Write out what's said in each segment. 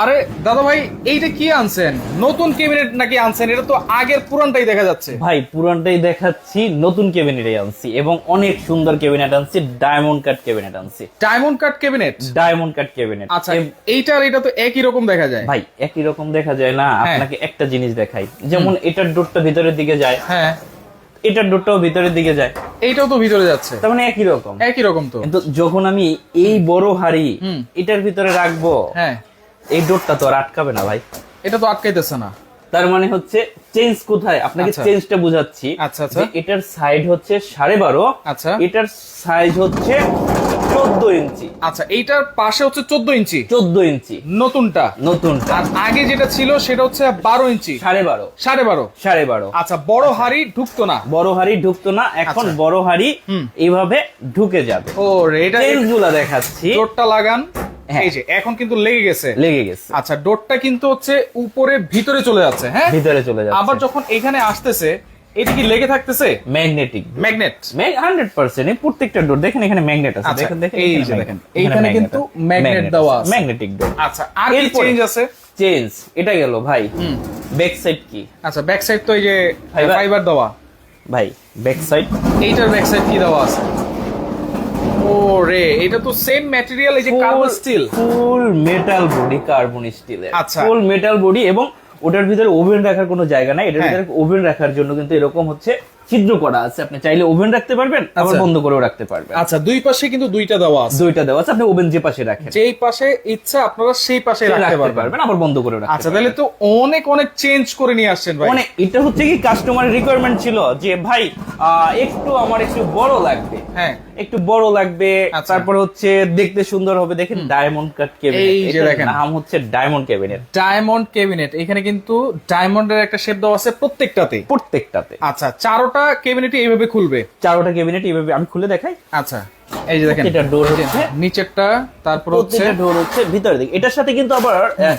আরে দাদা ভাই এইটা কি আনছেন? নতুন ক্যাবিনেট নাকি আনছেন? এটা তো আগের পুরানটাই দেখা যাচ্ছে। ভাই পুরানটাই দেখাচ্ছি নতুন ক্যাবিনেটে আনছি এবং অনেক সুন্দর ক্যাবিনেট আনছি ডায়মন্ড কাট ক্যাবিনেট আনছি। Diamond cut cabinet diamond cut cabinet আচ্ছা এইটার এটা তো একই রকম দেখা যায়। ভাই একই রকম দেখা যায় না হ্যাঁ। আপনাকে একটা জিনিস দেখাই। যেমন এটার ডোরটা ভিতরের দিকে যায় হ্যাঁ। এটার ডোরটাও ভিতরের দিকে যায়। এইটাও তো ভিতরে যাচ্ছে। তার মানে একই রকম। একই রকম তো। কিন্তু যখন আমি এই বড় হাড়ি। এটার ভিতরে রাখব হ্যাঁ। এই ডোরটা তো আর আটকাবে না ভাই এটা তো আটকাইতেছে না তার মানে হচ্ছে চেঞ্জ কোথায় আপনাকে আচ্ছা। চেঞ্জটা বুঝাচ্ছি আচ্ছা, আচ্ছা। এটার সাইড হচ্ছে সাড়ে বারো আচ্ছা। এটার সাইজ হচ্ছে চোদ্দ ইঞ্চি। আচ্ছা এইটার পাশে হচ্ছে চোদ্দ ইঞ্চি। চোদ্দ ইঞ্চি। নতুনটা? নতুনটা। আর আগে যেটা ছিল সেটা হচ্ছে বারো ইঞ্চি। সাড়ে বারো। সাড়ে বারো? সাড়ে বারো। আচ্ছা বড় হাড়ি ঢুকতো না? বড় হাড়ি ঢুকতো না এখন আচ্ছা। বড় হাড়ি। এইভাবে ঢুকে যাবে। ও এটা গুলা দেখাচ্ছি। ডোরটা লাগান। হ্যাঁ। এই যে এখন কিন্তু লেগে গেছে। লেগে গেছে। আচ্ছা ডোরটা কিন্তু হচ্ছে উপরে ভিতরে চলে যাচ্ছে হ্যাঁ? ভিতরে চলে আবার যখন এখানে আসতেছে এটা কি লেগে থাকতেছে? ম্যাগনেটিক ম্যাগনেট হান্ড্রেড পার্সেন্ট প্রত্যেকটা ডোর দেখেন এখানে ম্যাগনেট আছে। আচ্ছা, দেখেন দেখেন এই যে দেখেন, এইখানে কিন্তু magnet দেওয়া আছে। ম্যাগনেটিক ডোর আচ্ছা আর কি চেঞ্জ আছে? চেঞ্জ এটা গেল ভাই। ব্যাক সাইড কি? আচ্ছা ব্যাক সাইড তো এই যে ফাইবার দেওয়া। ভাই ব্যাক সাইড এইটার ব্যাক সাইড কি দেওয়া আছে? ও রে এটা তো সেম ম্যাটেরিয়াল এই যে carbon steel full metal body carbon স্টিলের আচ্ছা। ফুল মেটাল বডি এবং ওটার ভিতরে ওভেন রাখার কোনো জায়গা নাই এটার হ্যাঁ। ভিতরে ওভেন রাখার জন্য কিন্তু এরকম হচ্ছে ছিদ্র করা আছে। আপনি চাইলে ওভেন রাখতে পারবেন আবার আচ্ছা। বন্ধ করেও রাখতে পারবেন। আচ্ছা দুই পাশে কিন্তু দুইটা দেওয়া আছে। দুইটা দেওয়া আছে আপনি ওভেন যে পাশে রাখেন। যেই পাশে ইচ্ছা আপনারা সেই পাশে রাখতে পারবেন। আবার বন্ধ করে রাখতে আচ্ছা তাহলে তো অনেক অনেক চেঞ্জ করে নিয়ে আসছেন ভাই। মানে এটা হচ্ছে কি কাস্টমারের রিকোয়ারমেন্ট ছিল যে ভাই একটু আমার একটু বড় লাগবে। হ্যাঁ। একটু বড় লাগবে আচ্ছা। তারপরে হচ্ছে দেখতে সুন্দর হবে। দেখেন ডায়মন্ড কাট ক্যাবিনেট এই যে দেখেন। নাম হচ্ছে ডায়মন্ড ক্যাবিনেট ডায়মন্ড ক্যাবিনেট এখানে কিন্তু ডায়মন্ডের একটা শেপ দেওয়া আছে প্রত্যেকটাতে। প্রত্যেকটাতে। আচ্ছা চারোটা ক্যাবিনেট এইভাবে খুলবে? চারোটা ক্যাবিনেট এইভাবে আমি খুলে দেখাই। আচ্ছা এই যে দেখেন। প্রত্যেকটা ডোর হচ্ছে। নিচেরটা তারপর হচ্ছে ডোর হচ্ছে ভিতরে দিকে। এটার সাথে কিন্তু আবার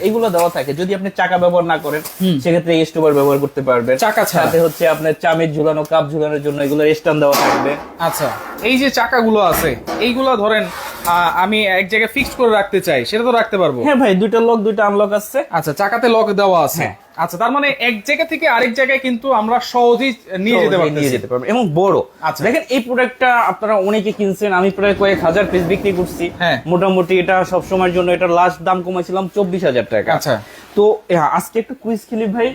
এগুলো দেওয়া থাকে। যদি আপনি চাকা ব্যবহার না করেন সেক্ষেত্রে ব্যবহার করতে পারবেন। চাকা সাথে হচ্ছে আপনার চামের ঝুলানো কাপ ঝুলানোর জন্য এগুলো স্ট্যান্ড দেওয়া থাকবে। আচ্ছা এই যে চাকাগুলো আছে এইগুলা ধরেন আমি এক জায়গায় ফিক্সড করে রাখতে চাই সেটা তো রাখতে পারব? হ্যাঁ ভাই দুইটা লক দুইটা আনলক আছে। আচ্ছা চাকাতে লক দেওয়া আছে। হ্যাঁ। আচ্ছা তার মানে এক জায়গা থেকে আরেক জায়গায় কিন্তু আমরা সহজেই নিয়ে যেতে পারি নিয়ে যেতে পারব এবং বড় আচ্ছা। দেখেন এই প্রোডাক্টটা আপনারা অনেকে কিনছেন আমি প্রায় কয়েক হাজার পিস বিক্রি করছি হ্যাঁ। মোটামুটি এটা সবসময়ের জন্য এটা লাস্ট দাম কমাইছিলাম চব্বিশ হাজার টাকা আচ্ছা। তো হ্যাঁ, আজকে একটু কুইজ খেলি ভাই।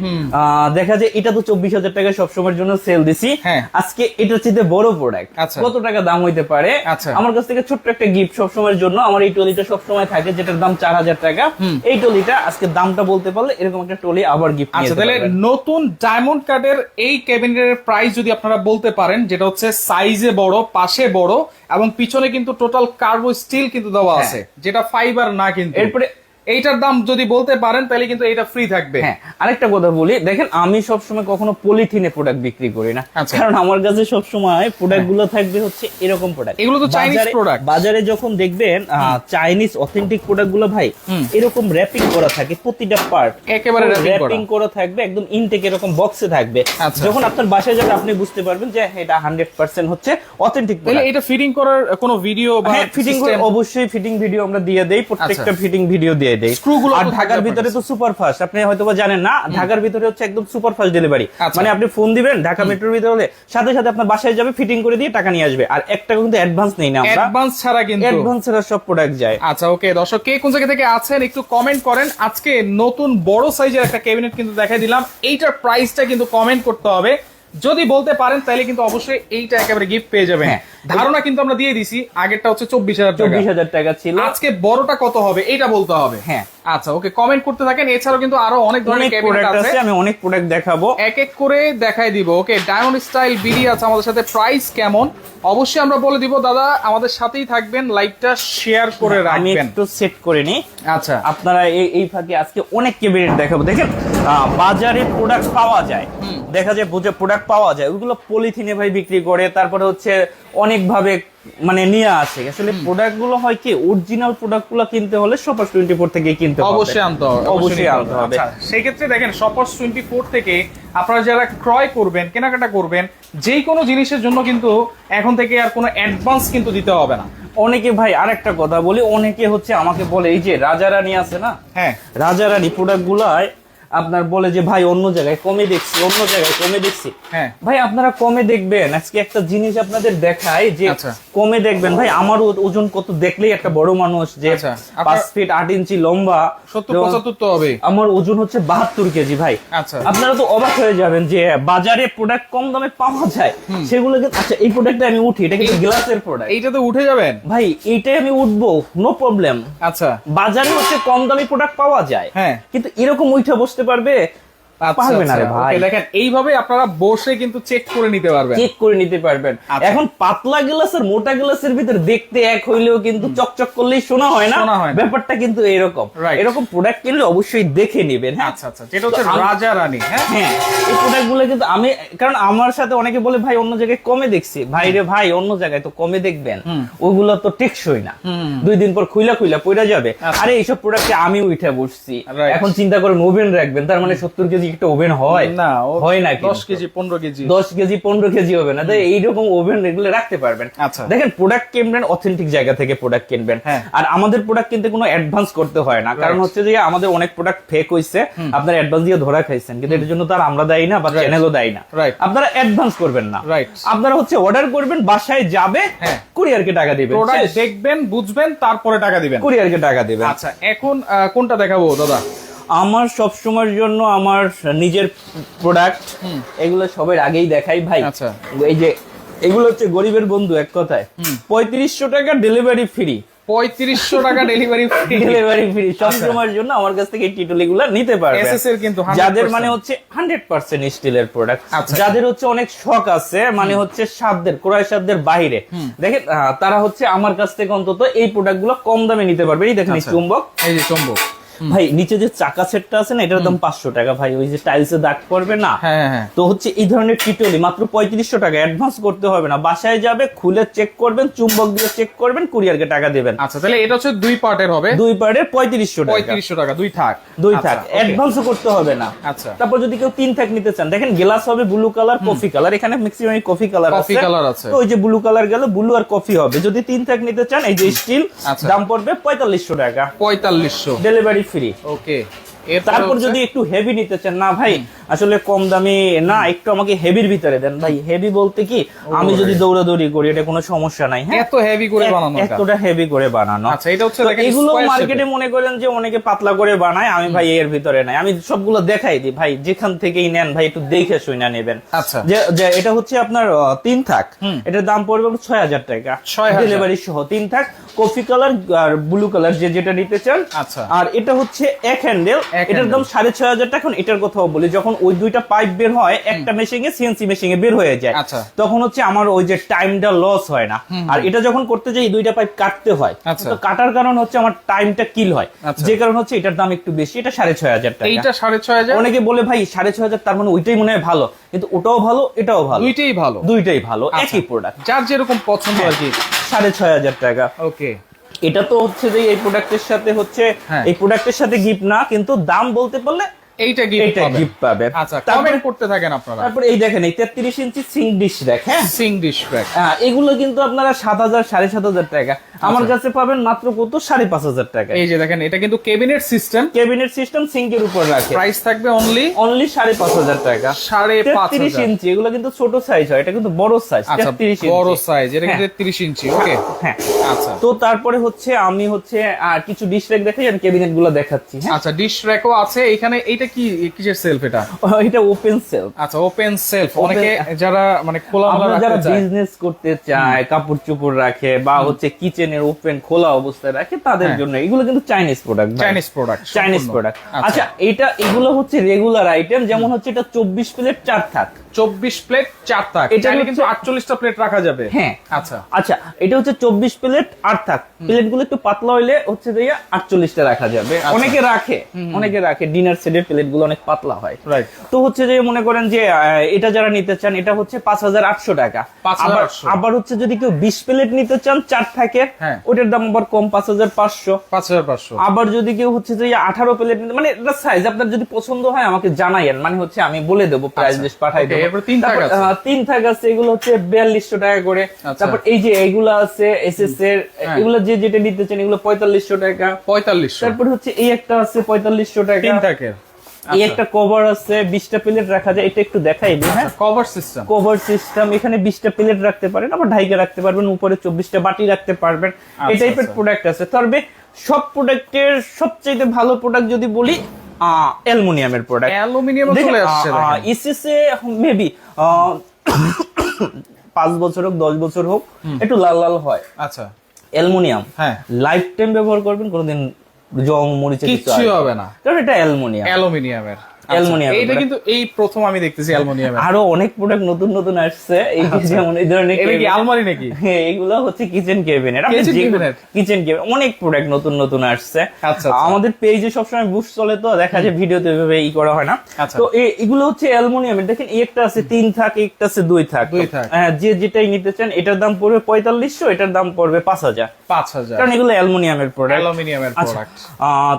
দেখা যায় এটা তো চব্বিশ হাজার টাকা সব সময়ের জন্য সেল দিছি। হ্যাঁ। আজকে এটা চেয়ে বড় প্রোডাক্ট আচ্ছা। কত টাকা দাম হইতে পারে? আচ্ছা। আমার কাছ থেকে ছোট্ট একটা গিফট সব সময়ের জন্য। আমার এই টলিটা সব সময় থাকে যেটার দাম চার হাজার টাকা। এই টলিটা আজকে দামটা বলতে পারলে এরকম একটা টলি আবার গিফট আচ্ছা তাহলে নতুন ডায়মন্ড কার্ডের এই ক্যাবিনেটের প্রাইস যদি আপনারা বলতে পারেন যেটা হচ্ছে সাইজে বড় পাশে বড় এবং পিছনে কিন্তু টোটাল কার্বো স্টিল কিন্তু দেওয়া আছে যেটা ফাইবার না কিন্তু। এরপরে এইটার দাম যদি বলতে পারেন তাহলে কিন্তু এটা ফ্রি থাকবে। হ্যাঁ আরেকটা কথা বলি। দেখেন আমি সবসময় কখনো পলিথিনে প্রোডাক্ট বিক্রি করি না। আচ্ছা। কারণ আমার কাছে সবসময় প্রোডাক্টগুলো থাকবে হচ্ছে এরকম প্রোডাক্ট এগুলো তো Chinese product। বাজারে যখন দেখবেন চাইনিজ অথেন্টিক প্রোডাক্টগুলো ভাই এরকম র্যাপিং করা থাকে প্রতিটা পার্ট একেবারে র্যাপিং করা। থাকবে একদম ইনটেক এরকম বক্সে থাকবে। আচ্ছা। যখন আপনার বাসায় যাবে আপনি বুঝতে পারবেন যে হ্যাঁ, এটা হান্ড্রেড পার্সেন্ট হচ্ছে অথেন্টিক তাহলে এটা ফিটিং করার কোনো ভিডিও বা হ্যাঁ ফিটিং system- অবশ্যই ফিটিং ভিডিও আমরা দিয়ে দেই প্রত্যেকটা ফিটিং ভিডিও দিয়ে দেই Screw গুলো আর ঢাকার ভিতরে তো সুপার ফাস্ট। আপনি হয়তো জানেন না ঢাকার ভিতরে হচ্ছে একদম সুপার ফাস্ট ডেলিভারি। আচ্ছা। মানে আপনি ফোন দিবেন ঢাকা মেট্রোর ভিতরে হলে সাথে সাথে আপনার বাসায় যাবে ফিটিং করে দিয়ে টাকা নিয়ে আসবে। আর এক টাকা কিন্তু অ্যাডভান্স নেই না আমরা। অ্যাডভান্স ছাড়া কিন্তু। অ্যাডভান্স এর সব প্রোডাক্ট যায়। আচ্ছা ওকে দর্শক কে কোন জায়গা থেকে আছেন একটু কমেন্ট করেন। আজকে নতুন বড় সাইজের একটা ক্যাবিনেট কিন্তু দেখাই দিলাম। এইটার প্রাইসটা কিন্তু কমেন্ট করতে হবে। যদি বলতে পারেন তাহলে কিন্তু অবশ্যই এইটা একেবারে গিফট পেয়ে যাবেন। হ্যাঁ। ধারণা কিন্তু আমরা দিয়ে দিছি আগেরটা হচ্ছে চব্বিশ হাজার টাকা। চব্বিশ হাজার টাকা ছিল। আজকে বড়টা কত হবে এটা বলতে হবে। হ্যাঁ। আচ্ছা ওকে কমেন্ট করতে থাকেন। এছাড়াও কিন্তু আরও অনেক ধরনের ক্যাবিনেট আছে। আমি অনেক প্রোডাক্ট দেখাবো। এক এক করে দেখাই দিব। ওকে ডায়মন্ড স্টাইল বিডি আছে আমাদের সাথে প্রাইস কেমন? অবশ্যই আমরা বলে দিব দাদা আমাদের সাথেই থাকবেন লাইভটা শেয়ার করে রাখবেন আমি একটু সেট করে নিই। আচ্ছা। আপনারা এই এই ফাঁকে আজকে অনেক ক্যাবিনেট দেখাবো। দেখেন বাজারে প্রোডাক্ট পাওয়া যায়। দেখা যায় বুঝে প্রোডাক্ট পাওয়া যায় ওইগুলো পলিথিনে ভাই বিক্রি করে তারপরে হচ্ছে অনেক ভাবে মানে নিয়ে আসে। আসলে প্রোডাক্টগুলো হয় কি অরিজিনাল প্রোডাক্টগুলো কিনতে হলে সুপার টোয়েন্টি ফোর থেকে কিনতে হবে। অবশ্যই আনতে হবে অবশ্যই আনতে হবে। আচ্ছা, সেই ক্ষেত্রে দেখেন শপার্স টোয়েন্টি ফোর থেকে আপনারা যারা ক্রয় করবেন কেনাকাটা করবেন যে কোনো জিনিসের জন্য কিন্তু এখন থেকে আর কোনো অ্যাডভান্স কিন্তু দিতে হবে না। অনেকে ভাই আরেকটা কথা বলি অনেকে হচ্ছে আমাকে বলে এই যে রাজা রানী আছে না? হ্যাঁ। রাজা রানী প্রোডাক্ট গুলায় আপনার বলে যে ভাই অন্য জায়গায় কমে দেখছি অন্য জায়গায় কমে দেখছি। হ্যাঁ। ভাই আপনারা কমে দেখবেন। আজকে একটা জিনিস আপনাদের দেখায় যে আচ্ছা। কমে দেখবেন। ভাই আমার ওজন কত দেখলেই একটা বড় মানুষ যে আচ্ছা, পাঁচ ফিট আট ইঞ্চি লম্বা সত্তর পঁচাত্তর তো হবে আমার ওজন হচ্ছে বাহাত্তর কেজি ভাই। আচ্ছা। আপনারা তো অবাক হয়ে যাবেন যে বাজারে প্রোডাক্ট কম দামে পাওয়া যায়। সেগুলো আচ্ছা এই প্রোডাক্টটা আমি উঠি এটা কিন্তু গ্লাসের প্রোডাক্ট এইটা তো উঠে যাবেন। ভাই এইটাই আমি উঠবো নো প্রবলেম আচ্ছা। বাজারে হচ্ছে কম দামি প্রোডাক্ট পাওয়া যায়। হ্যাঁ। কিন্তু এরকম উঠে বসতে পারবে? আচ্ছা, পারবে না রে আচ্ছা। ভাই। Okay, দেখেন এইভাবে আপনারা বসে কিন্তু চেক করে নিতে পারবেন। চেক করে নিতে পারবেন। আচ্ছা। এখন পাতলা গ্লাসের মোটা গ্লাসের ভিতর দেখতে এক হইলেও কিন্তু চকচক করলেই শোনা হয় না। ব্যাপারটা কিন্তু এরকম। এরকম প্রোডাক্ট কিনলে অবশ্যই দেখে নেবেন হ্যাঁ? আচ্ছা আচ্ছা যেটা হচ্ছে রাজা রানী হ্যাঁ? হ্যাঁ এই প্রোডাক্টগুলো কিন্তু আমি কারণ আমার সাথে অনেকে বলে ভাই অন্য জায়গায় কমে দেখছি। ভাই রে ভাই অন্য জায়গায় তো কমে দেখবেন। ওগুলো তো টেকসই না। দুই দিন পর খুইলা খুইলা পড়া যাবে। আচ্ছা। আরে এইসব প্রোডাক্টে আমি উঠে বসছি। এখন চিন্তা করেন ওভেন রাখবেন তার মানে সত্তর কেজি একটা ওভেন হয়? না হয় না দশ কেজি পনেরো কেজি। দশ কেজি পনেরো কেজি হবে না। তাই এইরকম ওভেন এগুলো রাখতে পারবেন। আচ্ছা। দেখেন প্রোডাক্ট কিনবেন অথেন্টিক জায়গা থেকে প্রোডাক্ট কিনবেন। হ্যাঁ। আর আমাদের প্রোডাক্ট কিনতে কোনো অ্যাডভান্স করতে হয় না। কারণ হচ্ছে যে আমাদের অনেক প্রোডাক্ট ফেক হইছে। আপনার অ্যাডভান্স দিয়ে ধরা খাইছেন। কিন্তু এটার জন্য তার আমরা দায়ী না বা. চ্যানেলও দায়ী না. আপনারা অ্যাডভান্স করবেন না. আপনারা হচ্ছে অর্ডার করবেন বাসায় যাবে হ্যাঁ। কুরিয়ারকে টাকা দিবেন। প্রোডাক্ট দেখবেন বুঝবেন তারপরে টাকা দিবেন। কুরিয়ারকে টাকা দিবেন। আচ্ছা এখন কোনটা দেখাবো দাদা? আমার সব সময়ের জন্য আমার নিজের প্রোডাক্ট এগুলো সবার আগেই দেখাই ভাই। আচ্ছা। এই যে এগুলো হচ্ছে গরিবের বন্ধু এক কথায়। পঁয়ত্রিশশো টাকা ডেলিভারি ফ্রি পঁয়ত্রিশশো টাকা ডেলিভারি ফ্রি ডেলিভারি ফ্রি সব সময়ের জন্য আমার কাছ থেকে এই টিটলি নিতে পারবে। এসএস এর কিন্তু যাদের মানে হচ্ছে হান্ড্রেড পার্সেন্ট স্টিলের প্রোডাক্ট। যাদের হচ্ছে অনেক শখ আছে মানে হচ্ছে সাধ্যের ক্রয় সাধ্যের বাইরে। দেখেন তারা হচ্ছে আমার কাছ থেকে অন্তত এই প্রোডাক্টগুলো কম দামে নিতে পারবে। এই দেখেন আচ্ছা। চুম্বক। এই যে চম্বক। ভাই নিচে যে চাকা সেটটা আছে না এটার দাম পাঁচশো টাকা। ভাই ওই যে টাইলসে দাগ পড়বে না? হ্যাঁ হ্যাঁ তো হচ্ছে এই ধরনের টিটলি মাত্র পঁয়ত্রিশশো টাকা অ্যাডভান্স করতে হবে না। বাসায় যাবে খুলে চেক করবেন চুম্বক দিয়ে চেক করবেন কুরিয়ারকে টাকা দেবেন। আচ্ছা তাহলে এটা হচ্ছে দুই পার্টের হবে? দুই পার্টের পঁয়ত্রিশশো টাকা। পঁয়ত্রিশশো টাকা দুই থাক। দুই আচ্ছা, থাক okay। অ্যাডভান্সও করতে হবে না। আচ্ছা। তারপর যদি কেউ তিন থাক নিতে চান দেখেন গ্লাস হবে ব্লু কালার কফি কালার এখানে ম্যাক্সিমাম কফি কালার আছে। Coffee colour আছে। তো ওই যে ব্লু কালার গেল ব্লু আর কফি হবে। যদি তিন থাক নিতে চান এই যে স্টিল আচ্ছা। দাম পড়বে পঁয়তাল্লিশশো টাকা। পঁয়তাল্লিশশো। ডেলিভারি ফ্রি ওকে তারপর যদি একটু হেভি নিতে চান না ভাই আসলে কম দামি না একটু আমাকে হেভির ভিতরে দেন। ভাই হেভি বলতে কি আমি যদি দৌড়াদৌড়ি করি এটা কোনো সমস্যা নাই হ্যাঁ? এত হেভি করে বানানো। এতটা হেভি করে বানানো। আচ্ছা এটা হচ্ছে দেখেন এগুলো মার্কেটে মনে করেন যে অনেকে পাতলা করে বানায় আমি ভাই এর ভিতরে নাই। আমি সবগুলো দেখাই দিই ভাই যেখান থেকেই নেন ভাই একটু দেখে শুনে নেবেন। আচ্ছা। যে এটা হচ্ছে আপনার তিন থাক। এটার দাম পড়বে ছয় হাজার টাকা। 6,000 ডেলিভারি সহ তিন থাক কফি কালার আর ব্লু কালার যে যেটা নিতে চান। আচ্ছা। আর এটা হচ্ছে এক হ্যান্ডেল এটার দাম সাড়ে ছয় হাজার টাকা। এটার কথাও বলি যখন ওই দুইটা পাইপ বের হয় একটা মেশিনে সিএনসি মেশিনে বের হয়ে যায় আচ্ছা। তখন হচ্ছে আমার ওই যে টাইমটা লস হয় না। আর এটা যখন করতে যাই দুইটা পাইপ কাটতে হয়। আচ্ছা। তো কাটার কারণ হচ্ছে আমার টাইমটা কিল হয়। আচ্ছা। যে কারণ হচ্ছে এটার দাম একটু বেশি এটা সাড়ে ছয় হাজার টাকা। এইটা সাড়ে ছয় হাজার? অনেকে বলে ভাই সাড়ে ছয় হাজার তার মানে ওইটাই মনে হয় ভালো। কিন্তু ওটাও ভালো এটাও ভালো। দুইটাই ভালো। দুইটাই ভালো। একই প্রোডাক্ট যার যেরকম পছন্দ আর কি। সাড়ে ছয় হাজার টাকা। ওকে এটা তো হচ্ছে যে এই প্রোডাক্টের সাথে হচ্ছে হ্যাঁ। এই প্রোডাক্টের সাথে গিফট না কিন্তু দাম বলতে পারলে এইটা গিফট গিফট পাবেন। আচ্ছা কমেন্ট করতে থাকেন আপনারা। তারপর এই দেখেন এই তেত্রিশ ইঞ্চি সিং ডিশ হ্যাঁ? সিং ডিশ হ্যাঁ, এগুলো কিন্তু আপনারা সাত হাজার সাড়ে সাত হাজার টাকা। আমার আচ্ছা। কাছে পাবেন মাত্র কত? সাড়ে পাঁচ হাজার টাকা। এই যে দেখেন এটা কিন্তু কেবিনেট সিস্টেম ক্যাবিনেট সিস্টেম সিঙ্কের উপর রাখে। প্রাইস থাকবে অনলি অনলি সাড়ে পাঁচ হাজার টাকা। সাড়ে পাঁচ তেত্রিশ হাজার ইঞ্চি এগুলো কিন্তু ছোট সাইজ হয় এটা কিন্তু বড় সাইজ আচ্ছা তেত্রিশ বড় সাইজ এটা কিন্তু হ্যাঁ। 30 ইঞ্চি ওকে হ্যাঁ। আচ্ছা। তো তারপরে হচ্ছে আমি হচ্ছে আর কিছু ডিশ রেক দেখাই আর ক্যাবিনেটগুলো দেখাচ্ছি হ্যাঁ। আচ্ছা ডিশ র্যাকও আছে এখানে এইটা কি কিসের সেলফ এটা? এটা ওপেন সেল আচ্ছা ওপেন সেলফ অনেকে যারা মানে খোলা আপনারা যারা বিজনেস করতে চায় কাপড় চোপড় রাখে বা হচ্ছে কিচেনের ওপেন খোলা অবস্থায় রাখে তাদের হ্যাঁ। জন্য। এগুলো কিন্তু Chinese product Chinese product Chinese product আচ্ছা। এটা এগুলো হচ্ছে রেগুলার আইটেম যেমন হচ্ছে এটা চব্বিশ প্লেট চার থাক। 24 প্লেট চার থাক। এটা কিন্তু 48টা প্লেট রাখা যাবে। হ্যাঁ। আচ্ছা। আচ্ছা এটা হচ্ছে চব্বিশ প্লেট আট থাক। প্লেটগুলো একটু পাতলা হইলে হচ্ছে যে আটচল্লিশটা রাখা যাবে। আচ্ছা। অনেকে রাখে। অনেকে রাখে। ডিনার সেটের প্লেট গুলো অনেক পাতলা হয়। তো হচ্ছে যে মনে করেন যে এটা যারা নিতে চান এটা হচ্ছে পাঁচ হাজার আটশো টাকা। আবার- হচ্ছে যদি কেউ বিশ প্লেট নিতে চান চার থাকে হ্যাঁ। ওটার দাম আবার কম পাঁচ হাজার পাঁচশো। পাঁচ হাজার পাঁচশো। আবার যদি কেউ হচ্ছে যে আঠারো প্লেট নিতে মানে এটা সাইজ আপনার যদি পছন্দ হয় আমাকে জানাইয়েন। মানে হচ্ছে আমি বলে দেবো প্রাইস আচ্ছা। লিস্ট পাঠাই দেবো। এরপর তিন থাক আছে। তিন থাক আছে এগুলো হচ্ছে বিয়াল্লিশশো টাকা করে। আচ্ছা। তারপর এই যে এগুলো আছে এস এস এর হ্যাঁ। এগুলো যে যেটা নিতে চান এগুলো পঁয়তাল্লিশশো টাকা। পঁয়তাল্লিশশো। তারপর হচ্ছে এই একটা আছে পঁয়তাল্লিশশো টাকা। তিন থাকের। এই একটা কভার আছে বিশটা প্লেট রাখা যায় এটা একটু দেখাই দিই হ্যাঁ? কভার সিস্টেম কভার সিস্টেম এখানে বিশটা প্লেট রাখতে পারেন আবার ঢাইকে রাখতে পারবেন উপরে চব্বিশটা বাটি রাখতে পারবেন। এই আচ্ছা, টাইপের আচ্ছা। প্রোডাক্ট আছে। তবে সব প্রোডাক্টের সবচেয়ে ভালো প্রোডাক্ট যদি বলি অ্যালুমিনিয়ামের প্রোডাক্ট অ্যালুমিনিয়াম চলে আসছে। ইসিসে মেবি পাঁচ বছর হোক দশ বছর হোক একটু লাল লাল হয়। আচ্ছা। অ্যালুমিনিয়াম। হ্যাঁ। লাইফ টাইম ব্যবহার করবেন কোনোদিন জং মরিচে কিছু হবে না। কারণ এটা অ্যালুমিনিয়াম। অ্যালুমিনিয়ামের। অ্যালুমিনিয়াম এইটা কিন্তু এই প্রথম আমি দেখতেছি আরও অনেক প্রোডাক্ট নতুন নতুন আসছে এই যেমন এই ধরনের এটা কি আলমারি নাকি? হ্যাঁ, এগুলো হচ্ছে কিচেন কিচেন অনেক প্রোডাক্ট নতুন নতুন আসছে। আচ্ছা, আচ্ছা। আমাদের পেজে সবসময় বুশ চলে তো দেখা যায় ভিডিওতে ওইভাবে ই করা হয় না। আচ্ছা। তো এগুলো হচ্ছে অ্যালুমিনিয়ামের। দেখেন একটা আছে তিন থাক একটা আছে দুই থাক। হ্যাঁ, যে যেটাই নিতে চান এটার দাম পড়বে পঁয়তাল্লিশশো এটার দাম পড়বে পাঁচ হাজার। পাঁচ হাজার। কারণ এগুলো অ্যালুমিনিয়ামের প্রোডাক্ট অ্যালুমিনিয়ামের আচ্ছা। প্রোডাক্ট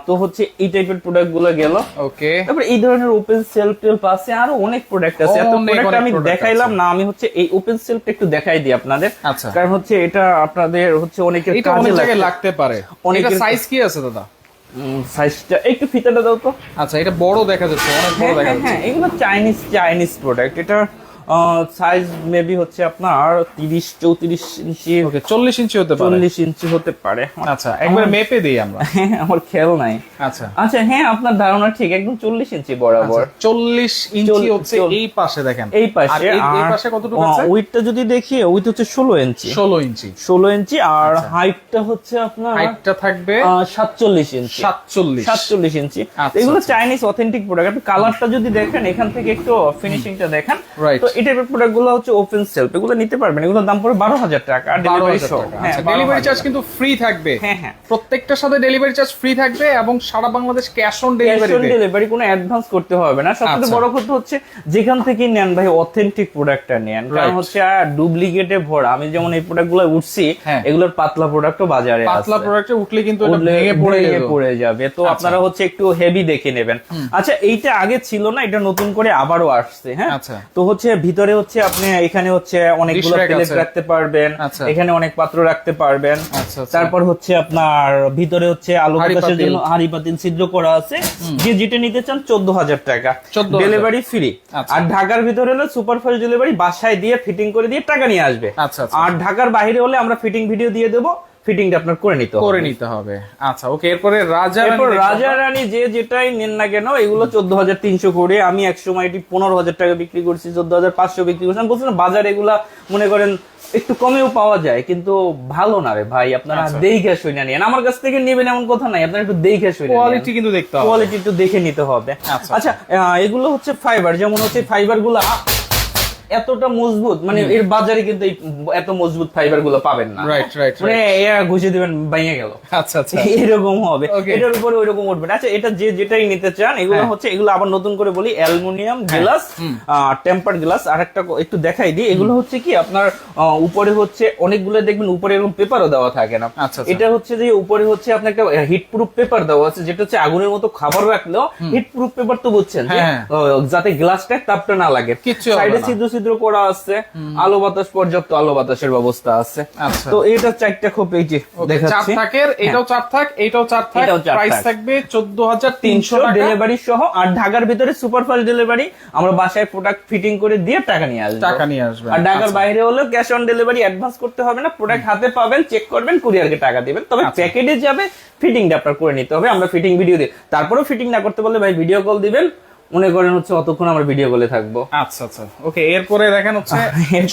তো হচ্ছে এই টাইপের প্রোডাক্টগুলো গেল। ওকে তারপর এই ধরনের ওপেন সেলফ টেলফ আছে আরও অনেক প্রোডাক্ট আছে। এত প্রোডাক্ট আমি দেখাইলাম না আমি হচ্ছে এই ওপেন সেলফটা একটু দেখাই দিই আপনাদের। আচ্ছা। কারণ হচ্ছে এটা আপনাদের হচ্ছে অনেকের অনেক কাজে জায়গায় লাগতে পারে। অনেকের- সাইজ কি আছে দাদা? সাইজটা একটু ফিতাটা দাও তো। আচ্ছা এটা বড় দেখা যাচ্ছে অনেক বড় হ্যাঁ দেখা হ্যাঁ যাচ্ছে। হ্যাঁ এগুলো চাইনিজ চাইনিজ প্রোডাক্ট এটা সাইজ মেবি হচ্ছে আপনার তিরিশ চৌত্রিশ ইঞ্চি ওকে চল্লিশ ইঞ্চি হতে পারে। চল্লিশ ইঞ্চি হতে পারে। আচ্ছা একবার মেপে দিই আমরা। হ্যাঁ আমার খেয়াল নাই। আচ্ছা। আচ্ছা হ্যাঁ আপনার ধারণা ঠিক একদম চল্লিশ ইঞ্চি বরাবর। চল্লিশ ইঞ্চি হচ্ছে এই পাশে দেখেন। এই পাশে এই- এই পাশে কতটুকু আছে? উইথটা যদি দেখি উইথ হচ্ছে ষোলো ইঞ্চি। ষোলো ইঞ্চি। ষোলো ইঞ্চি আর হাইটটা হচ্ছে আপনার হাইটটা থাকবে সাতচল্লিশ ইঞ্চি। সাতচল্লিশ। সাতচল্লিশ ইঞ্চি। আচ্ছা, এগুলো আচ্ছা। চাইনিজ অথেন্টিক প্রোডাক্ট কালারটা যদি দেখেন এখান থেকে একটু ফিনিশিংটা দেখেন. তো এই টাইপের হচ্ছে ওপেন সেলফ এগুলো নিতে পারবেন। এগুলোর দাম পড়ে বারো হাজার টাকা আর ডেলিভারি টাকা হ্যাঁ আচ্ছা ডেলিভারি চার্জ কিন্তু ফ্রি থাকবে। হ্যাঁ হ্যাঁ। প্রত্যেকটার সাথে ডেলিভারি চার্জ ফ্রি থাকবে এবং সারা Bangladesh cash on delivery delivery কোনো অ্যাডভান্স করতে হবে না। আচ্ছা। বড় কথা হচ্ছে যেখান থেকে নেন ভাই অথেন্টিক প্রোডাক্টটা নেন। কারণ. হচ্ছে ডুপ্লিকেটে ভরা। আমি যেমন এই প্রোডাক্টগুলো উঠছি হ্যাঁ। এগুলোর পাতলা প্রোডাক্টও বাজারে পাতলা প্রোডাক্টে উঠলে কিন্তু এটা ভেঙে পড়ে পড়ে যাবে। তো আচ্ছা। আপনারা হচ্ছে একটু হেভি দেখে নেবেন। আচ্ছা এইটা আগে ছিল না এটা নতুন করে আবারও আসছে হ্যাঁ। তো হচ্ছে ভিতরে হচ্ছে আপনি এখানে হচ্ছে অনেকগুলো প্লেট রাখতে পারবেন আচ্ছা। এখানে অনেক পাত্র রাখতে পারবেন আচ্ছা, আচ্ছা। তারপর হচ্ছে আপনার ভিতরে হচ্ছে আলু বাতাসের পাতিল। জন্য হাড়ি পাতিল ছিদ্র করা আছে যে যেটা নিতে চান চোদ্দ হাজার টাকা 14,000 ডেলিভারি ফ্রি। আর ঢাকার ভিতরে হলে সুপার ফাস্ট ডেলিভারি বাসায় দিয়ে ফিটিং করে দিয়ে টাকা নিয়ে আসবে। আর ঢাকার বাইরে হলে আমরা ফিটিং ভিডিও দিয়ে দেবো ফিটিংটা আপনার করে নিতে হবে। করে নিতে হবে। আচ্ছা ওকে এরপরে রাজা এরপর রাজা রানী যে যেটাই নেন না কেন এগুলো চোদ্দ হাজার তিনশো করে আমি এক সময় এটি পনেরো হাজার টাকা বিক্রি করছি চোদ্দ হাজার পাঁচশো বিক্রি করছি। আমি বলছিলাম বাজার এগুলা মনে করেন একটু কমেও পাওয়া যায় কিন্তু ভালো না রে ভাই আপনারা আচ্ছা। দেখে শুনে আমার কাছ থেকে নেবেন এমন কথা নাই আপনারা একটু দেখে শুনে কোয়ালিটি কিন্তু দেখতে হবে। কোয়ালিটি একটু দেখে নিতে হবে। আচ্ছা, আচ্ছা এগুলো হচ্ছে ফাইবার যেমন হচ্ছে ফাইবারগুলা এতটা মজবুত মানে এর বাজারে কিন্তু এত মজবুত ফাইবারগুলো পাবেন না। রাইট রাইট মানে এরা ঘুষে দিবেন বাইরে গেল। আচ্ছা আচ্ছা। এরকম হবে। এটার উপরে ওইরকম উঠবে না। আচ্ছা এটা যে যেটাই নিতে চান এগুলো হ্যাঁ। হচ্ছে এগুলো আবার নতুন করে বলি অ্যালুমিনিয়াম গ্লাস টেম্পার গ্লাস আর একটা একটু দেখাই দিই। এগুলো হচ্ছে কি আপনার উপরে হচ্ছে অনেকগুলো দেখবেন উপরে এরকম পেপারও দেওয়া থাকে না। আচ্ছা, আচ্ছা। এটা হচ্ছে যে উপরে হচ্ছে আপনার একটা হিট প্রুফ পেপার দেওয়া আছে যেটা হচ্ছে আগুনের মতো খাবার রাখলেও হিট প্রুফ পেপার তো বুঝছেন হ্যাঁ, যাতে গ্লাসটা তাপটা না লাগে। সাইডে। ছিদ্র ছিদ্র করা আছে আলো বাতাস পর্যাপ্ত আলো বাতাসের ব্যবস্থা আছে। আচ্ছা। তো এটা চারটা খুব এই যে চার থাকের এটাও চার থাক এটাও চার থাক প্রাইস থাকবে চোদ্দ হাজার তিনশো তিনশো টাকা। ডেলিভারি সহ আর ঢাকার ভিতরে সুপার ফাস্ট ডেলিভারি আমরা বাসায় প্রোডাক্ট ফিটিং করে দিয়ে টাকা নিয়ে আসবে। টাকা নিয়ে আসবেন। আর ঢাকার আচ্ছা। বাইরে হলেও ক্যাশ অন ডেলিভারি অ্যাডভান্স করতে হবে না প্রোডাক্ট হাতে পাবেন চেক করবেন কুরিয়ারকে টাকা দিবেন। তবে আচ্ছা। প্যাকেটে যাবে ফিটিংটা আপনার করে নিতে হবে আমরা ফিটিং ভিডিও দিই তারপরেও ফিটিং না করতে পারলে ভাই ভিডিও কল দিবেন মনে করেন হচ্ছে অতক্ষণ আমরা ভিডিও কলে থাকব। আচ্ছা আচ্ছা। ওকে এরপরে দেখেন হচ্ছে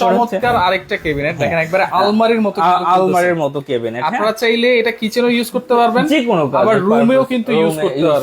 চমৎকার আরেকটা কেবিনেট দেখেন একবারে আলমারির মতো। আলমারির মতো কেবিনেট আপনারা চাইলে এটা কিচেনেও ইউজ করতে পারবেন। যে কোনো কাজে আবার রুমেও কিন্তু ইউজ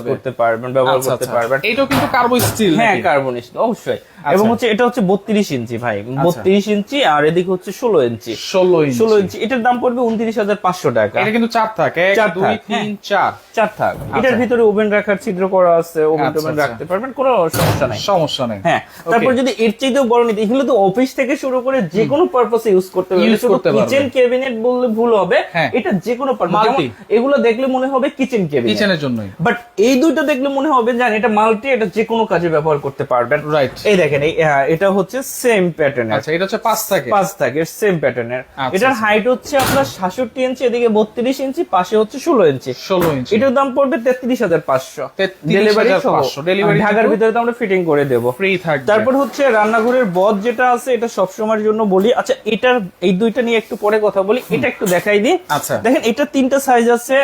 করতে পারবেন। ব্যবহার আচ্ছা, করতে আচ্ছা। পারবেন। এটাও কিন্তু কার্বো স্টিল হ্যাঁ কার্বনিস্ট অবশ্যই। আচ্ছা। এবং হচ্ছে এটা হচ্ছে বত্রিশ ইঞ্চি ভাই বত্রিশ ইঞ্চি আর এদিকে হচ্ছে ষোলো ইঞ্চি। ষোলো ইঞ্চি। ষোলো ইঞ্চি এটার দাম পড়বে উনত্রিশ হাজার পাঁচশো টাকা। এটা কিন্তু চার থাক এক চার দুই তিন চার। চার থাক। এটার ভিতরে ওভেন রাখার ছিদ্র করা আছে ওভেন টোভেন। রাখতে পারবেন কোনো সমস্যা নাই। সমস্যা নেই। হ্যাঁ তারপর যদি এর চাইতেও বড় নিতে এগুলো তো অফিস থেকে শুরু করে যে কোনো পারপাসে ইউজ করতে পারবে। কিচেন ক্যাবিনেট বললে ভুল হবে হ্যাঁ। এটা যে কোনো পারপাস। এগুলো দেখলে মনে হবে কিচেন ক্যাবিনেট কিচেনের জন্যই। বাট এই দুইটা দেখলে মনে হবে জান এটা মাল্টি এটা যে কোনো কাজে ব্যবহার করতে পারবেন। Right. এই দেখেন এটা হচ্ছে সেম প্যাটার্নের আচ্ছা এটা হচ্ছে পাঁচ থাকে। পাঁচ থাকে সেম প্যাটার্নের আচ্ছা, এটার আচ্ছা। হাইট হচ্ছে আপনার সাতষট্টি ইঞ্চি এদিকে বত্রিশ ইঞ্চি পাশে হচ্ছে ষোলো ইঞ্চি ষোলো ইঞ্চি এটার দাম পড়বে তেত্রিশ হাজার পাঁচশো। 33,500 ঢাকার ভিতরে তো আমরা ফিটিং করে দেবো। ফ্রি থাকবে। তারপর হচ্ছে রান্নাঘরের বদ যেটা আছে এটা সবসময়ের জন্য বলি। আচ্ছা এটার এই দুইটা নিয়ে একটু পরে কথা বলি এটা একটু দেখাই দিই। আচ্ছা। দেখেন এটা তিনটা সাইজ আছে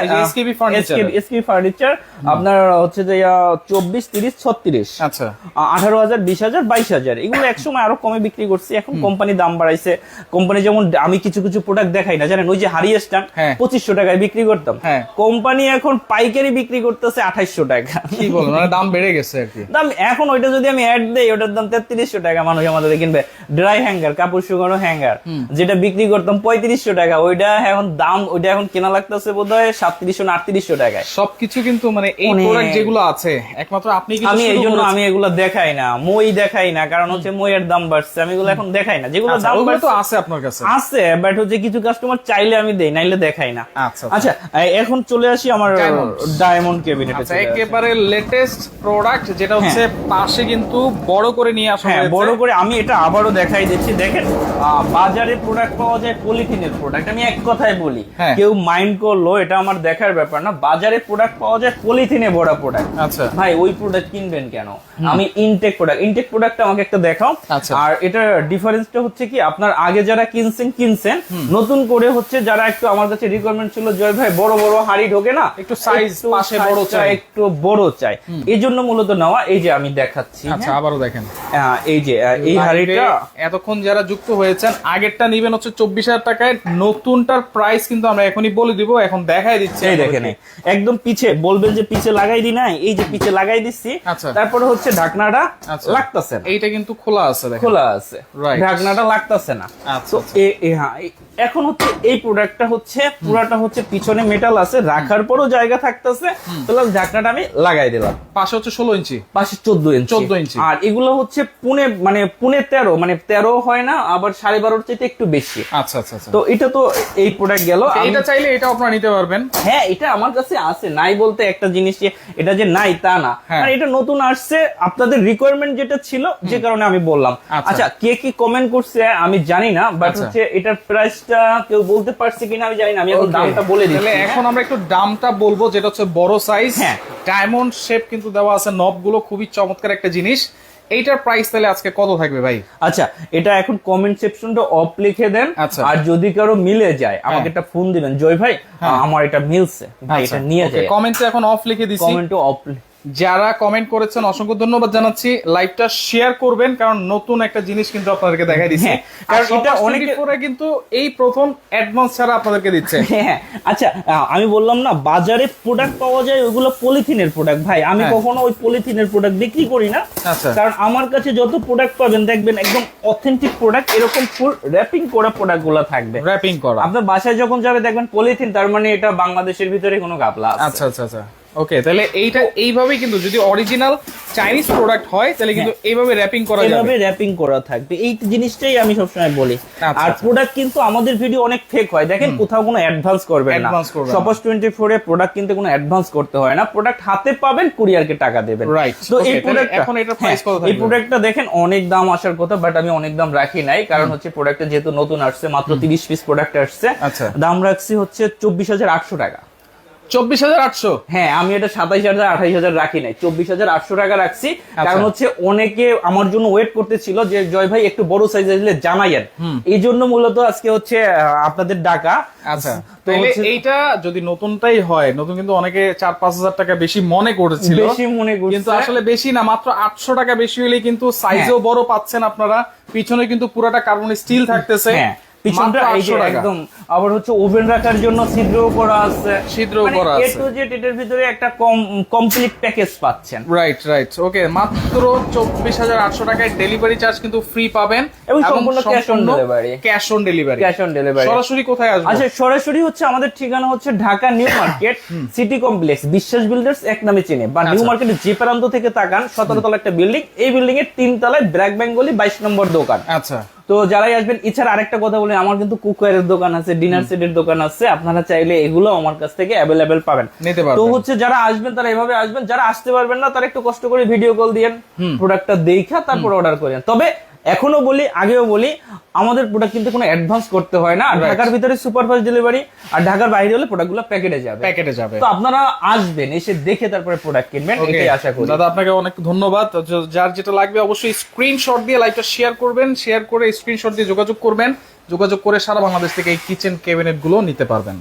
furniture এর। এসকেবি ফার্নিচার আপনার হচ্ছে যে চব্বিশ তিরিশ ছত্রিশ। আচ্ছা। আঠারো হাজার বিশ হাজার বাইশ হাজার। এগুলো একসময় আরও কমে বিক্রি করছি। এখন কোম্পানি দাম বাড়াইছে। কোম্পানি যেমন আমি কিছু কিছু প্রোডাক্ট দেখাই না। জানেন ওই যে হারিয়েস্টান হ্যাঁ। পঁচিশশো টাকায় বিক্রি করতাম। হ্যাঁ। কোম্পানি এখন পাইকারি বিক্রি করতেছে আঠাইশশো টাকা। কি বলব মানে দাম বেড়ে গেছে আর কি। দাম এখন ওইটা যদি আমি অ্যাড দেই ওটার দাম তেত্রিশশো টাকা মানুষ আমাদের কিনবে। ড্রাই হ্যাঙ্গার কাপড় শুকানো হ্যাঙ্গার যেটা বিক্রি করতাম পঁয়ত্রিশশো টাকা ওইটা এখন দাম ওইটা এখন কেনা লাগতেছে বোধ হয় সাতত্রিশশো না আটত্রিশশো টাকায়। সবকিছু কিন্তু মানে এই প্রোডাক্ট যেগুলো আছে একমাত্র আপনি আমি এই জন্য আমি এগুলো দেখাই না মই দেখাই না কারণ হচ্ছে মইয়ের দাম বাড়ছে আমি এগুলো এখন দেখাই না। যেগুলো আচ্ছা, দাম বাড়ছে আছে আপনার কাছে। আছে বাট হচ্ছে কিছু কাস্টমার চাইলে আমি দেই নাইলে দেখাই না। আচ্ছা, আচ্ছা। এখন চলে আসি আমার ডায়মন্ড কেবিনেটে আচ্ছা একেবারে লেটেস্ট প্রোডাক্ট যেটা হচ্ছে পাশে কিন্তু বড় করে নিয়ে আসা হ্যাঁ বড় করে আমি এটা আবারও দেখাই দিচ্ছি। দেখেন বাজারে প্রোডাক্ট পাওয়া যায় পলিথিনের প্রোডাক্ট আমি এক কথায় বলি হ্যাঁ। কেউ মাইন্ড করল এটা আমার দেখার ব্যাপার না। বাজারে প্রোডাক্ট পাওয়া যায় পলিথিনে বড় প্রোডাক্ট আচ্ছা। ভাই ওই প্রোডাক্ট কিনবেন কেন? আমি ইনটেক প্রোডাক্ট ইনটেক প্রোডাক্ট আমাকে একটা দেখাও। আচ্ছা। আর এটার ডিফারেন্সটা হচ্ছে কি আপনার আগে যারা কিনছেন কিনছেন। নতুন করে হচ্ছে যারা একটু আমার কাছে রিকোয়ারমেন্ট ছিল জয় ভাই বড় বড় হাড়ি ঢোকে না একটু size পাশে বড় চাই। একটু বড় চাই। এই জন্য মূলত নেওয়া। এই যে আমি দেখাচ্ছি আচ্ছা হ্যাঁ? আবারও দেখেন এই যে এই হাড়িটা এতক্ষণ যারা যুক্ত হয়েছেন আগেরটা নিবেন হচ্ছে চব্বিশ হাজার টাকায় নতুনটার প্রাইস কিন্তু আমরা এখনই বলে দিব এখন দেখাই দিচ্ছি এই দেখেন একদম পিছে বলবেন যে পিছে লাগাই দি নাই এই যে পিছে লাগাই দিচ্ছি আচ্ছা। তারপরে হচ্ছে ঢাকনাটা আচ্ছা। লাগতাছে না এইটা কিন্তু খোলা আছে দেখেন খোলা আছে. ঢাকনাটা লাগতাছে না আচ্ছা, আচ্ছা। এ- হ্যাঁ এখন হচ্ছে এই প্রোডাক্টটা হচ্ছে পুরাটা হচ্ছে পিছনে মেটাল আছে রাখার পরও জায়গা থাকতেছে। প্লাস ঢাকনাটা আমি লাগাই দিলাম। পাশে হচ্ছে ষোলো ইঞ্চি। পাশে চোদ্দ ইঞ্চি। 14 ইঞ্চি। আর এগুলো হচ্ছে পুনে মানে পুনে তেরো মানে তেরো হয় না আবার সাড়ে বারোর চাইতে একটু বেশি। আচ্ছা আচ্ছা আচ্ছা। তো এটা তো এই প্রোডাক্ট গেল। আমি- এইটা চাইলে এটা আপনারা নিতে পারবেন। হ্যাঁ এটা আমার কাছে আছে। নাই বলতে একটা জিনিস যে এটা যে নাই তা না। হ্যাঁ। আর এটা নতুন আসছে আপনাদের রিকোয়ারমেন্ট যেটা ছিল যে কারণে আমি বললাম। আচ্ছা। আচ্ছা কে কি কমেন্ট করছে আমি জানি না বাট আচ্ছা। হচ্ছে এটার প্রাইসটা কেউ বলতে পারছে কিনা আমি জানি না আমি এখন দামটা বলে দিচ্ছি। তাহলে এখন আমরা একটু দামটা বলব যেটা হচ্ছে বড় সাইজ হ্যাঁ। ডায়মন্ড শেপ কিন্তু দেওয়া আছে খুবই চমৎকার একটা জিনিস। এইটার প্রাইস তাহলে আজকে কত থাকবে ভাই? আচ্ছা এটা এখন কমেন্ট সেকশনটা অফ লিখে দেন। আচ্ছা। আর যদি কারও মিলে যায় আমাকে হ্যাঁ। একটা ফোন দিবেন। জয় ভাই আমার এটা মিলছে। ভাই এটা নিয়ে যায় কমেন্টে এখন অফ লিখে দিছি। কমেন্টও অফ যারা কমেন্ট করেছেন অসংখ্য ধন্যবাদ জানাচ্ছি। লাইভটা শেয়ার করবেন কারণ নতুন একটা জিনিস কিন্তু আপনাদেরকে দেখাই দিচ্ছে। হ্যাঁ, কারণ এটা অনেকে- অনেকে কিন্তু এই প্রথম অ্যাডভান্স ছাড়া আপনাদেরকে দিচ্ছে। হ্যাঁ আচ্ছা আমি বললাম না বাজারে প্রোডাক্ট পাওয়া যায় ওগুলো পলিথিনের প্রোডাক্ট ভাই আমি হ্যাঁ। কখনো ওই পলিথিনের প্রোডাক্ট বিক্রি করি না। আচ্ছা। কারণ আমার কাছে যত প্রোডাক্ট পাবেন দেখবেন একদম অথেন্টিক প্রোডাক্ট এরকম ফুল র্যাপিং করা প্রোডাক্টগুলো থাকবে। র্যাপিং করা। আপনার বাসায় যখন যাবে দেখবেন পলিথিন তার মানে এটা বাংলাদেশের ভিতরে কোনো আছে। আচ্ছা আচ্ছা আচ্ছা। ওকে তাহলে এইটা এইভাবেই কিন্তু যদি অরিজিনাল চাইনিজ প্রোডাক্ট হয় তাহলে কিন্তু এইভাবে র্যাপিং করা যাবে। র্যাপিং করা থাকবে। এই জিনিসটাই আমি সবসময় বলি। আচ্ছা, আর আচ্ছা। প্রোডাক্ট কিন্তু আমাদের ভিডিও অনেক ফেক হয়। দেখেন কোথাও কোনো অ্যাডভান্স করবেন না। সপোজ টোয়েন্টি ফোর এ প্রোডাক্ট কিনতে কোনো অ্যাডভান্স করতে হয় না। প্রোডাক্ট হাতে পাবেন কুরিয়ারকে টাকা দেবেন. তো এই প্রোডাক্ট এখন এটার price কত এই? প্রোডাক্টটা দেখেন অনেক দাম আসার কথা বাট আমি অনেক দাম রাখি নাই। কারণ হচ্ছে প্রোডাক্টটা যেহেতু নতুন আসছে মাত্র তিরিশ পিস প্রোডাক্ট আসছে। আচ্ছা। দাম রাখছি হচ্ছে চব্বিশ হাজার আটশো টাকা। চব্বিশ হাজার আটশো। হ্যাঁ আমি এটা সাতাইশ হাজার আঠাইশ হাজার রাখি নাই। চব্বিশ হাজার আটশো টাকা রাখছি। আচ্ছা। কারণ হচ্ছে অনেকে আমার জন্য ওয়েট করতেছিল যে জয় ভাই একটু বড় সাইজ আসলে জানাইয়েন। এই জন্য মূলত আজকে হচ্ছে আপনাদের ডাকা। আচ্ছা। এইটা যদি নতুনটাই হয় নতুন কিন্তু অনেকে চার পাঁচ হাজার টাকা বেশি মনে করেছিল। বেশি মনে করছে। কিন্তু আসলে বেশি না মাত্র আটশো টাকা বেশি হলে কিন্তু সাইজও বড় পাচ্ছেন আপনারা। পিছনে কিন্তু পুরাটা কার্বন স্টিল থাকতেছে। হ্যাঁ। পিছনটা একদম। আবার হচ্ছে ওভেন রাখার জন্য করা আছে। ছিদ্রও করা আছে। টু জেড এটার ভিতরে একটা কম কমপ্লিট প্যাকেজ পাচ্ছেন। রাইট রাইট ওকে মাত্র চব্বিশ হাজার আটশো টাকায় ডেলিভারি চার্জ কিন্তু ফ্রি পাবেন। এবং সম্পূর্ণ cash on delivery। Cash on delivery cash on delivery সরাসরি কোথায় আসবে? আচ্ছা সরাসরি হচ্ছে আমাদের ঠিকানা হচ্ছে Dhaka new market city complex Biswas builders এক নামে চিনে। বা নিউ আচ্ছা। মার্কেটের যে প্রান্ত থেকে তাকান সতেরো তলা একটা বিল্ডিং এই বিল্ডিং এর তিন তলায় ব্র্যাক বেঙ্গলি বাইশ নম্বর দোকান। আচ্ছা। তো যারাই আসবেন এছাড়া আরেকটা কথা বলি আমার কিন্তু কুকওয়ারের দোকান আছে ডিনার সেটের দোকান আছে আপনারা চাইলে এগুলো আমার কাছ থেকে অ্যাভেলেবেল পাবেন। তো হচ্ছে যারা আসবেন তারা এভাবে আসবেন যারা আসতে পারবেন না তারা একটু কষ্ট করে ভিডিও কল দিয়েন প্রোডাক্টটা দেখা তারপর অর্ডার করেন। তবে এখনও বলি আগেও বলি আমাদের প্রোডাক্ট কিন্তু কোনো অ্যাডভান্স করতে হয় না। আর ঢাকার ভিতরে সুপারফাস্ট ডেলিভারি আর ঢাকার বাইরে হলে প্রোডাক্টগুলো প্যাকেটে যাবে। প্যাকেটে যাবে। তো আপনারা আসবেন এসে দেখে তারপরে প্রোডাক্ট কিনবেন. এটাই আশা করি। দাদা আপনাকে অনেক ধন্যবাদ। যার যেটা লাগবে অবশ্যই স্ক্রিনশট দিয়ে লাইভটা শেয়ার করবেন শেয়ার করে স্ক্রিনশট দিয়ে যোগাযোগ করবেন। যোগাযোগ করে সারা বাংলাদেশ থেকে এই কিচেন ক্যাবিনেটগুলো নিতে পারবেন।